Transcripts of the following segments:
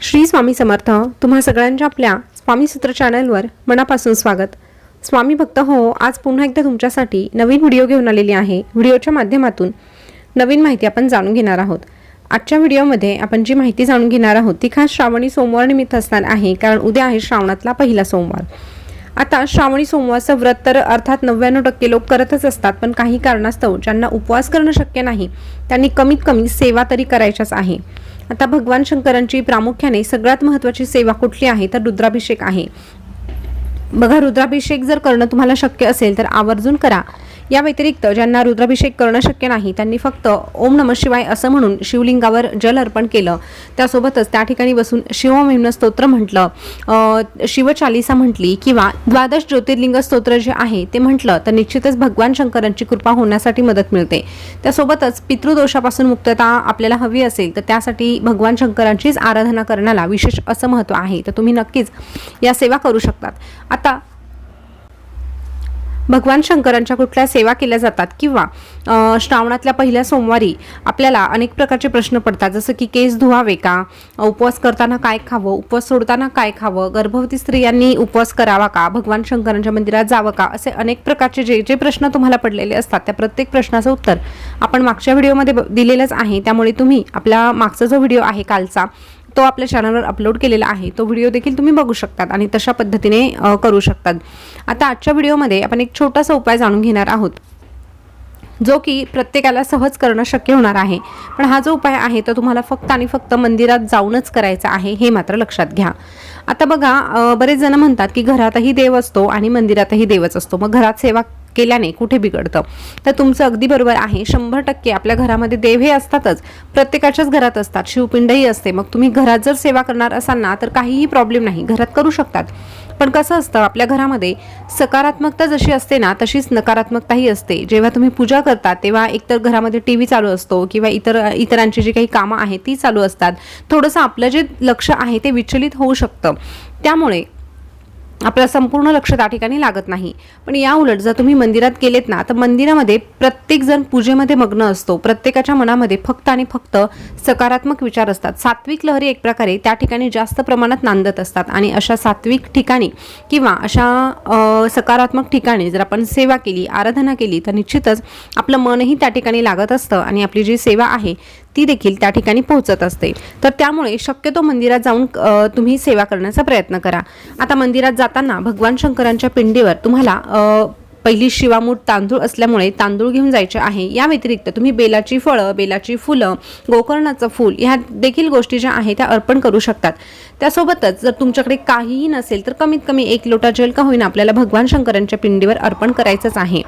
श्री स्वामी समर्थ तुम्हा सगळ्यांच्या आपल्या स्वामी सूत्र चॅनलवर मनापासून स्वागत. स्वामी भक्त हो आज पुन्हा एकदा तुमच्यासाठी नवीन व्हिडिओ घेऊन आलेली आहे. व्हिडिओच्या माध्यमातून नवीन माहिती आपण जाणून घेणार आहोत. आजच्या व्हिडिओमध्ये आपण जी माहिती जाणून घेणार आहोत ती खास श्रावणी सोमवार निमित्त असणार आहे कारण उद्या आहे श्रावणातला पहिला सोमवार. आता श्रावणी सोमवारचं व्रत तर अर्थात नव्याण्णव टक्के लोक करतच असतात पण काही कारणास्तव ज्यांना उपवास करणं शक्य नाही त्यांनी कमीत कमी सेवा तरी करायच्याच आहे. आता भगवान शंकरांची प्रामुख्याने सगळ्यात महत्त्वाची सेवा कुठली आहे? तर रुद्राभिषेक आहे. बघा रुद्राभिषेक जर करणं तुम्हाला शक्य असेल तर आवर्जून करा. या व्यतिरिक्त ज्यांना रुद्राभिषेक करणं शक्य नाही त्यांनी फक्त ओम नम शिवाय असं म्हणून शिवलिंगावर जल अर्पण केलं. त्यासोबतच त्या ठिकाणी बसून शिवमिम्न स्तोत्र म्हटलं. शिवचालिसा म्हटली किंवा द्वादश ज्योतिर्लिंग स्तोत्र जे आहे ते म्हटलं तर निश्चितच भगवान शंकरांची कृपा होण्यासाठी मदत मिळते. त्यासोबतच पितृदोषापासून मुक्तता आपल्याला हवी असेल तर त्यासाठी भगवान शंकरांचीच आराधना करण्याला विशेष असं महत्त्व आहे. तर तुम्ही नक्कीच या सेवा करू शकतात. आता भगवान शंकरांच्या कुठल्या सेवा केल्या जातात किंवा श्रावणातल्या पहिल्या सोमवारी आपल्याला अनेक प्रकारचे प्रश्न पडतात. जसं की केस धुवावे का? उपवास करताना काय खावं? उपवास सोडताना काय खावं? गर्भवती स्त्रियांनी उपवास करावा का? भगवान शंकरांच्या मंदिरात जावं का? असे अनेक प्रकारचे जे जे प्रश्न तुम्हाला पडलेले असतात त्या प्रत्येक प्रश्नाचं उत्तर आपण मागच्या व्हिडिओमध्ये ब- दिलेलंच आहे. त्यामुळे तुम्ही आपला मागचा जो व्हिडिओ आहे कालचा तो आपल्या चॅनलवर अपलोड केलेला आहे. तो व्हिडिओ देखील तुम्ही बघू शकतात आणि तशा पद्धतीने करू शकतात. आता आजच्या व्हिडिओमध्ये आपण एक छोटासा उपाय जाणून घेणार आहोत. जो की प्रत्येकाला सहज करणं शक्य होणार आहे. पण हा जो उपाय आहे तो तुम्हाला फक्त आणि फक्त मंदिरात जाऊनच करायचा आहे हे मात्र लक्षात घ्या. आता बघा बरेच जण म्हणतात की घरातही देव असतो आणि मंदिरातही देवच असतो. मग घरात सेवा केल्याने कुठे बिघडतं? तर तुमचं अगदी बरोबर आहे. शंभर टक्के आपल्या घरामध्ये देव हे असतातच. प्रत्येकाच्याच घरात असतात. शिवपिंडही असते. मग तुम्ही घरात जर सेवा करणार असाल ना तर काहीही प्रॉब्लेम नाही. घरात करू शकतात. पण कसं असतं आपल्या घरामध्ये सकारात्मकता जशी असते ना तशीच नकारात्मकताही असते. जेव्हा तुम्ही पूजा करता तेव्हा एकतर घरामध्ये टी व्ही चालू असतो किंवा इतर इतरांची जी काही कामं आहेत ती चालू असतात. थोडंसं आपलं जे लक्ष आहे ते विचलित होऊ शकतं. त्यामुळे आपलं संपूर्ण लक्ष त्या ठिकाणी लागत नाही. पण या उलट जर तुम्ही मंदिरात गेलेत ना तर मंदिरामध्ये प्रत्येकजण पूजेमध्ये मग्न असतो. प्रत्येकाच्या मनामध्ये फक्त आणि फक्त सकारात्मक विचार असतात. सात्विक लहरी एक प्रकारे त्या ठिकाणी जास्त प्रमाणात नांदत असतात. आणि अशा सात्विक ठिकाणी किंवा अशा सकारात्मक ठिकाणी जर आपण सेवा केली आराधना केली तर निश्चितच आपलं मनही त्या ठिकाणी लागत असतं आणि आपली जी सेवा आहे ती देखील त्या ठिकाणी पोहोचत असते. तर त्यामुळे शक्यतो मंदिरात जाऊन तुम्ही सेवा करण्याचा प्रयत्न करा. आता मंदिरात जाताना भगवान शंकरांच्या पिंडीवर तुम्हाला पहिली शिवामूठ तांदूळ असल्यामुळे तांदूळ घेऊन जायचे आहे. या व्यतिरिक्त तुम्ही बेलाची फळं बेलाची फुलं गोकर्णाचं फूल ह्या देखील गोष्टी ज्या आहेत त्या अर्पण करू शकतात. त्यासोबतच जर तुमच्याकडे काहीही नसेल तर कमीत कमी एक लोटा जल का होईना आपल्याला भगवान शंकरांच्या पिंडीवर अर्पण करायचंच आहे.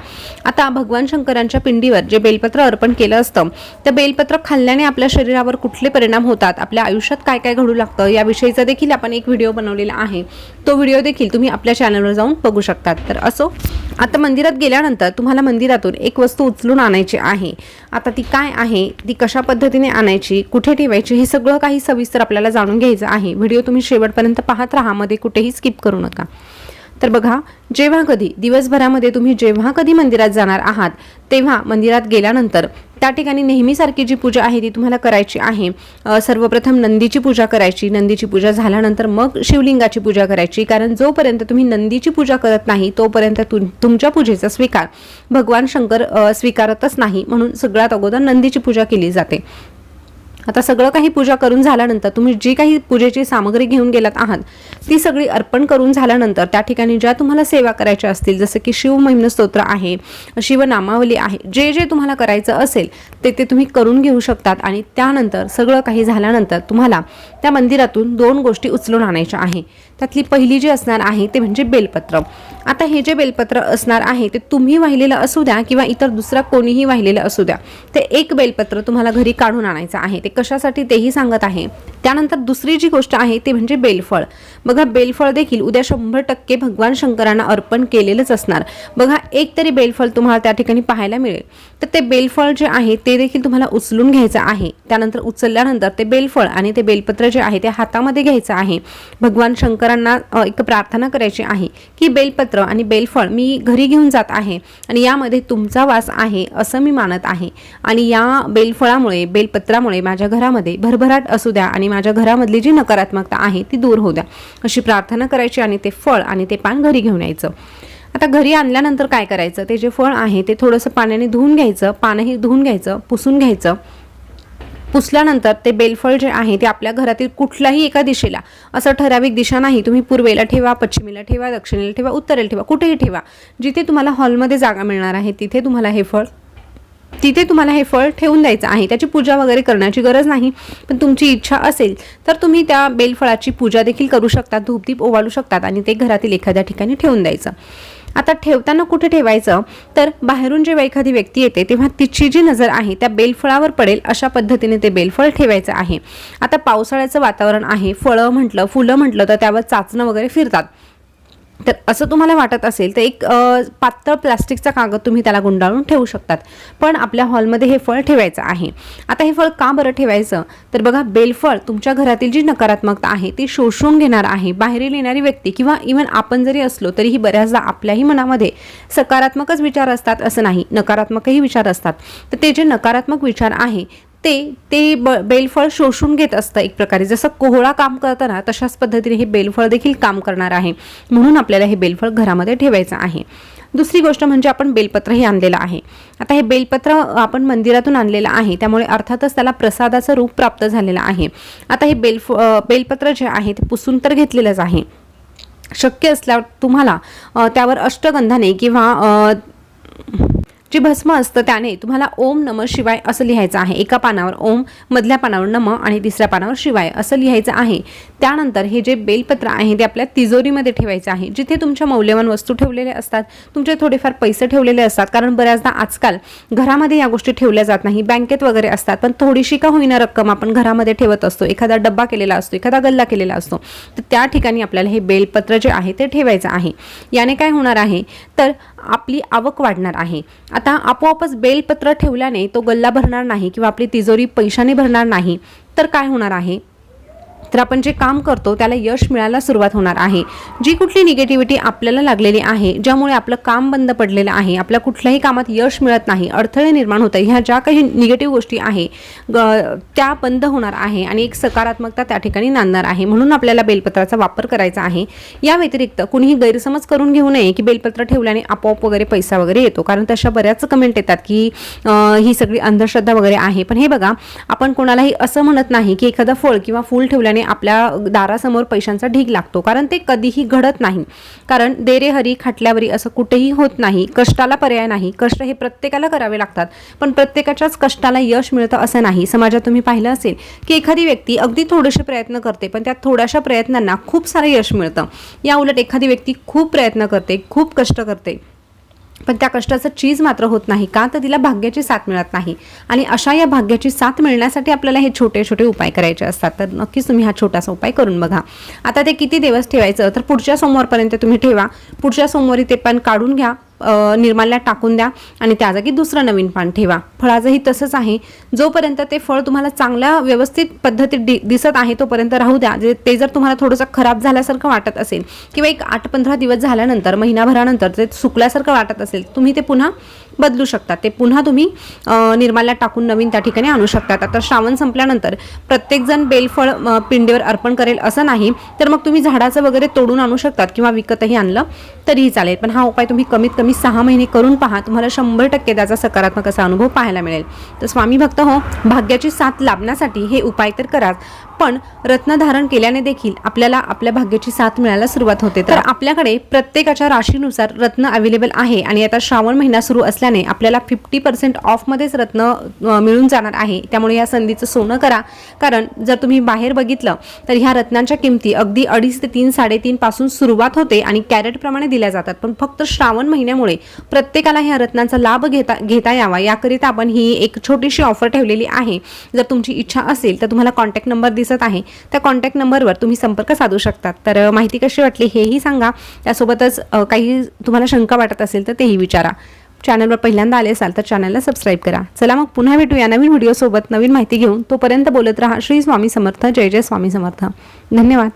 आता भगवान शंकरांच्या पिंडीवर जे बेलपत्र अर्पण केलं असतं तर बेलपत्र खाल्ल्याने आपल्या शरीरावर कुठले परिणाम होतात? आपल्या आयुष्यात काय काय घडू लागतं? याविषयीचा देखील आपण एक व्हिडिओ बनवलेला आहे. तो व्हिडिओ देखील तुम्ही आपल्या चॅनलवर जाऊन बघू शकतात. तर असो आता मंदिरात गेल्यानंतर तुम्हाला मंदिरातून एक वस्तू उचलून आणायची आहे. आता ती काय आहे? ती कशा पद्धतीने आणायची? कुठे ठेवायची? हे सगळं काही सविस्तर आपल्याला जाणून घ्यायचं आहे. व्हिडिओ तुम्ही शेवटपर्यंत पाहत राहा. मध्ये कुठेही स्किप करू नका. तर बघा जेव्हा कधी दिवसभरामध्ये तुम्ही जेव्हा कधी मंदिरात जाणार आहात तेव्हा मंदिरात गेल्यानंतर त्या ठिकाणी नेहमीसारखी जी पूजा आहे ती तुम्हाला करायची आहे. सर्वप्रथम नंदीची पूजा करायची. नंदीची पूजा झाल्यानंतर मग शिवलिंगाची पूजा करायची. कारण जोपर्यंत तुम्ही नंदीची पूजा करत नाही तोपर्यंत तुम तुमच्या पूजेचा स्वीकार भगवान शंकर स्वीकारतच नाही म्हणून सगळ्यात अगोदर नंदीची पूजा केली जाते. आता सगळं काही पूजा करून झाल्यानंतर तुम्ही जी काही पूजेची सामग्री घेऊन गेलात आहात ती सगळी अर्पण करून झाल्यानंतर त्या ठिकाणी ज्या तुम्हाला सेवा करायच्या असतील जसं की शिवमहिम्न स्तोत्र आहे शिवनामावली आहे जे जे तुम्हाला करायचं असेल ते ते तुम्ही करून घेऊ शकतात आणि त्यानंतर सगळं काही झाल्यानंतर तुम्हाला त्या मंदिरातून दोन गोष्टी उचलून आणायच्या आहे. त्यातली पहिली जी असणार आहे ते म्हणजे बेलपत्र. आता हे जे बेलपत्र असणार आहे ते तुम्ही वाहिलेलं असू द्या किंवा इतर दुसरा कोणीही वाहिलेलं असू द्या ते एक बेलपत्र तुम्हाला घरी काढून आणायचं आहे. ते कशासाठी तेही सांगत आहे. त्यानंतर दुसरी जी गोष्ट आहे ती म्हणजे बेलफळ. बघा बेलफळ देखील उद्या शंभर टक्के भगवान शंकरांना अर्पण केलेलंच असणार. बघा एक तरी बेलफळ तुम्हाला त्या ठिकाणी पाहायला मिळेल. तर ते बेलफळ जे आहे ते देखील तुम्हाला उचलून घ्यायचं आहे. त्यानंतर उचलल्यानंतर ते बेलफळ आणि ते बेलपत्र जे आहे ते हातामध्ये घ्यायचं आहे. भगवान शंकरांना एक प्रार्थना करायची आहे की बेलपत्र बेलपत्र आणि बेलफळ मी घरी घेऊन जात आहे आणि यामध्ये तुमचा वास आहे असं मी मानत आहे. आणि या बेलफळामुळे बेलपत्रामुळे माझ्या घरामध्ये भरभराट असू द्या आणि माझ्या घरामधली जी नकारात्मकता आहे ती दूर होऊ द्या. अशी प्रार्थना करायची आणि ते फळ आणि ते पान घरी घेऊन यायचं. आता घरी आणल्यानंतर काय करायचं? ते जे फळ आहे ते थोडंसं पाण्याने धुवून घ्यायचं पानही धुवून घ्यायचं पुसून घ्यायचं. पुसल्यानंतर ते बेलफळ जे आहे ते आपल्या घरातील कुठल्याही एका दिशेला असं ठराविक दिशा नाही. तुम्ही पूर्वेला ठेवा पश्चिमेला ठेवा दक्षिणेला ठेवा उत्तरेला ठेवा कुठेही ठेवा. जिथे तुम्हाला हॉलमध्ये जागा मिळणार आहे तिथे तुम्हाला हे फळ तिथे तुम्हाला हे फळ ठेवून द्यायचं आहे. त्याची पूजा वगैरे करण्याची गरज नाही. पण तुमची इच्छा असेल तर तुम्ही त्या बेलफळाची पूजा देखील करू शकता धूपदीप ओवाळू शकतात आणि ते घरातील एखाद्या ठिकाणी ठेवून द्यायचं. आता ठेवताना कुठे ठेवायचं? तर बाहेरून जेव्हा एखादी व्यक्ती येते तेव्हा तिची जी नजर आहे त्या बेलफळावर पडेल अशा पद्धतीने ते बेलफळ ठेवायचं आहे. आता पावसाळ्याचं वातावरण आहे फळं म्हटलं फुलं म्हटलं तर त्यावर चाचणं वगैरे फिरतात. तर असं तुम्हाला वाटत असेल तर एक पातळ प्लास्टिकचा कागद तुम्ही त्याला गुंडाळून ठेवू शकतात. पण आपल्या हॉलमध्ये हे फळ ठेवायचं आहे. आता हे फळ का बरं ठेवायचं? तर बघा बेलफळ तुमच्या घरातील जी नकारात्मकता आहे ती शोषून घेणार आहे. बाहेरील येणारी व्यक्ती किंवा इवन आपण जरी असलो तरीही बऱ्याचदा आपल्याही मनामध्ये सकारात्मकच विचार असतात असं नाही. नकारात्मकही विचार असतात. तर ते जे नकारात्मक विचार आहे ते ते ब बेलफळ शोषून घेत असतं एक प्रकारे. जसं कोहळा काम करताना तशाच पद्धतीने हे बेलफळ देखील काम करणार आहे. म्हणून आपल्याला हे बेलफळ घरामध्ये ठेवायचं आहे. दुसरी गोष्ट म्हणजे आपण बेलपत्रही आणलेलं आहे. आता हे बेलपत्र आपण मंदिरातून आणलेलं आहे. त्यामुळे अर्थातच त्याला प्रसादाचं रूप प्राप्त झालेलं आहे. आता हे बेलफ बेलपत्र जे आहे ते पुसून तर घेतलेलंच आहे. शक्य असल्यावर तुम्हाला त्यावर अष्टगंधाने किंवा जी भस्म असतं त्याने तुम्हाला ओम नम शिवाय असं लिहायचं आहे. एका पानावर ओम मधल्या पानावर नम आणि तिसऱ्या पानावर शिवाय असं लिहायचं आहे. त्यानंतर हे जे बेलपत्र आहे ते आपल्या तिजोरीमध्ये ठेवायचं आहे. जिथे तुमच्या मौल्यवान वस्तू ठेवलेल्या असतात तुमचे थोडेफार पैसे ठेवलेले असतात कारण बऱ्याचदा आजकाल घरामध्ये या गोष्टी ठेवल्या जात नाही बँकेत वगैरे असतात पण थोडीशी का होईना रक्कम आपण घरामध्ये ठेवत असतो. एखादा डब्बा केलेला असतो एखादा गल्ला केलेला असतो तर त्या ठिकाणी आपल्याला हे बेलपत्र जे आहे ते ठेवायचं आहे. याने काय होणार आहे? तर आपली आवक वाढणार आहे. आता आपोआपच बेलपत्र ठेवल्याने तो गल्ला भरणार नाही किंवा आपली तिजोरी पैशाने भरणार नाही. तर काय होणार आहे? तर आपण जे काम करतो त्याला यश मिळायला सुरुवात होणार आहे. जी कुठली निगेटिव्हिटी आपल्याला लागलेली आहे ज्यामुळे आपलं काम बंद पडलेलं आहे आपल्या कुठल्याही कामात यश मिळत नाही अडथळे निर्माण होत आहे ह्या ज्या काही निगेटिव्ह गोष्टी आहे ग- त्या बंद होणार आहे आणि एक सकारात्मकता त्या ठिकाणी नांदणार आहे. म्हणून आपल्याला बेलपत्राचा वापर करायचा आहे. या व्यतिरिक्त कुणीही गैरसमज करून घेऊ नये की बेलपत्र ठेवल्याने आपोआप वगैरे पैसा वगैरे येतो. कारण तशा बऱ्याच कमेंट येतात की ही सगळी अंधश्रद्धा वगैरे आहे. पण हे बघा आपण कोणालाही असं म्हणत नाही की एखादं फळ किंवा फूल ठेवल्याने आपल्या दारासमोर पैशांचा ढीग लागतो. कारण ते कधीही घडत नाही. कारण देरे हरी खाटल्यावरी असं कुठेही होत नाही. कष्टाला पर्याय नाही. कष्ट हे प्रत्येकाला करावे लागतात. पण प्रत्येकाच्याच कष्टाला यश मिळतं असं नाही. समाजात तुम्ही पाहिलं असेल की एखादी व्यक्ती अगदी थोडेसे प्रयत्न करते पण त्या थोड्याशा प्रयत्नांना खूप सारं यश मिळतं. या उलट एखादी व्यक्ती खूप प्रयत्न करते खूप कष्ट करते. पण त्या कष्टाचं चीज मात्र होत नाही. का तर तिला भाग्याची साथ मिळत नाही. आणि अशा या भाग्याची साथ मिळण्यासाठी आपल्याला हे छोटे छोटे उपाय करायचे असतात. तर नक्कीच तुम्ही हा छोटासा उपाय करून बघा. आता ते किती दिवस ठेवायचं? तर पुढच्या सोमवारपर्यंत तुम्ही ठेवा. पुढच्या सोमवारी ते पण काढून घ्या. निर्माल्यात टाकून द्या आणि त्या जागी दुसरं नवीन पान ठेवा. फळाचंही तसंच आहे. जोपर्यंत ते फळ तुम्हाला चांगल्या व्यवस्थित पद्धतीत दि दिसत आहे तोपर्यंत राहू द्या. जे ते जर तुम्हाला थोडंसं खराब झाल्यासारखं वाटत असेल किंवा एक आठ पंधरा दिवस झाल्यानंतर महिनाभरानंतर ते सुकल्यासारखं वाटत असेल तुम्ही ते पुन्हा बदलू शकता. ते पुन्हा तुम्ही निर्माल्यात टाकून नवीन त्या ठिकाणी आणू शकतात आता श्रावण संपल्यानंतर प्रत्येकजण बेलफळ पिंडीवर अर्पण करेल असं नाही तर मग तुम्ही झाडाचं वगैरे तोडून आणू शकतात किंवा विकतही आणलं तरीही चालेल. पण हा उपाय तुम्ही कमीत कमी सहा महिने करून पहा तुम्हाला शंभर टक्के त्याचा सकारात्मक असा अनुभव पाहायला मिळेल. तर स्वामी भक्त हो भाग्याची साथ लाभण्यासाठी हे उपाय तर कराच पण रत्न धारण केल्याने देखील आपल्याला आपल्या भाग्याची साथ मिळायला सुरुवात होते. तर आपल्याकडे प्रत्येकाच्या राशीनुसार रत्न अवेलेबल आहे आणि आता श्रावण महिना सुरू असल्याने आपल्याला फिफ्टी पर्सेंट ऑफमध्येच रत्न मिळून जाणार आहे. त्यामुळे या संधीचं सोनं करा. कारण जर तुम्ही बाहेर बघितलं तर ह्या रत्नांच्या किमती अगदी अडीच ते तीन साडेतीन पासून सुरुवात होते आणि कॅरेटप्रमाणे दिल्या जातात. पण फक्त श्रावण महिन्यामुळे प्रत्येकाला ह्या रत्नांचा लाभ घेता घेता यावा. याकरिता आपण ही एक छोटीशी ऑफर ठेवलेली आहे. जर तुमची इच्छा असेल तर तुम्हाला कॉन्टॅक्ट नंबर दिसत आहे त्या कॉन्टॅक्ट नंबरवर तुम्ही संपर्क साधू शकतात. तर माहिती कशी वाटली हेही सांगा. त्यासोबतच काही तुम्हाला शंका वाटत असेल तर तेही विचारा. चॅनलवर पहिल्यांदा आले असाल तर चॅनलला सबस्क्राईब करा. चला मग पुन्हा भेटूया नवीन व्हिडिओसोबत नवीन माहिती घेऊन. तोपर्यंत बोलत राहा. श्री स्वामी समर्थ. जय जय स्वामी समर्थ. धन्यवाद.